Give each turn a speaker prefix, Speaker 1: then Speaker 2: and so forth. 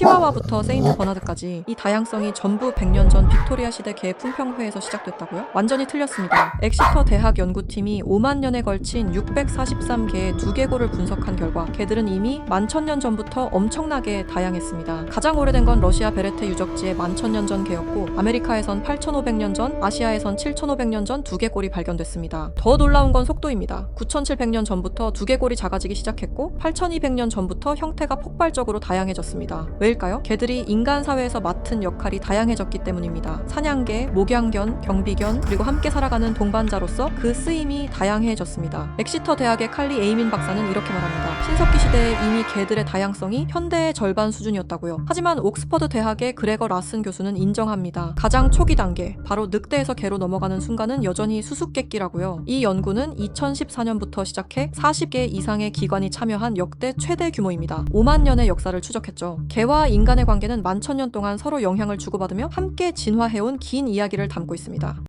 Speaker 1: 치와와부터 세인트 버나드까지 이 다양성이 전부 100년 전 빅토리아 시대 개 품평회에서 시작됐다고요? 완전히 틀렸습니다. 엑시터 대학 연구팀이 5만 년에 걸친 643개의 두개골을 분석한 결과 개들은 이미 만천년 전부터 엄청나게 다양했습니다. 가장 오래된 건 러시아 베레테 유적지의 만천년 전 개였고 아메리카에선 8,500년 전, 아시아에선 7,500년 전 두개골이 발견됐습니다. 더 놀라운 건 속도입니다. 9,700년 전부터 두개골이 작아지기 시작했고 8,200년 전부터 형태가 폭발적으로 다양해졌습니다. 왜 일까요? 개들이 인간 사회에서 맡은 역할이 다양해졌기 때문입니다. 사냥개, 목양견, 경비견, 그리고 함께 살아가는 동반자로서 그 쓰임이 다양해졌습니다. 엑시터 대학의 칼리 에이민 박사는 이렇게 말합니다. 신석기 시대에 이미 개들의 다양성이 현대의 절반 수준이었다고요. 하지만 옥스퍼드 대학의 그레거 라슨 교수는 인정합니다. 가장 초기 단계, 바로 늑대에서 개로 넘어가는 순간은 여전히 수수께끼라고요. 이 연구는 2014년부터 시작해 40개 이상의 기관이 참여한 역대 최대 규모입니다. 5만 년의 역사를 추적했죠. 개와 인간의 관계는 만천 년 동안 서로 영향을 주고받으며 함께 진화해온 긴 이야기를 담고 있습니다.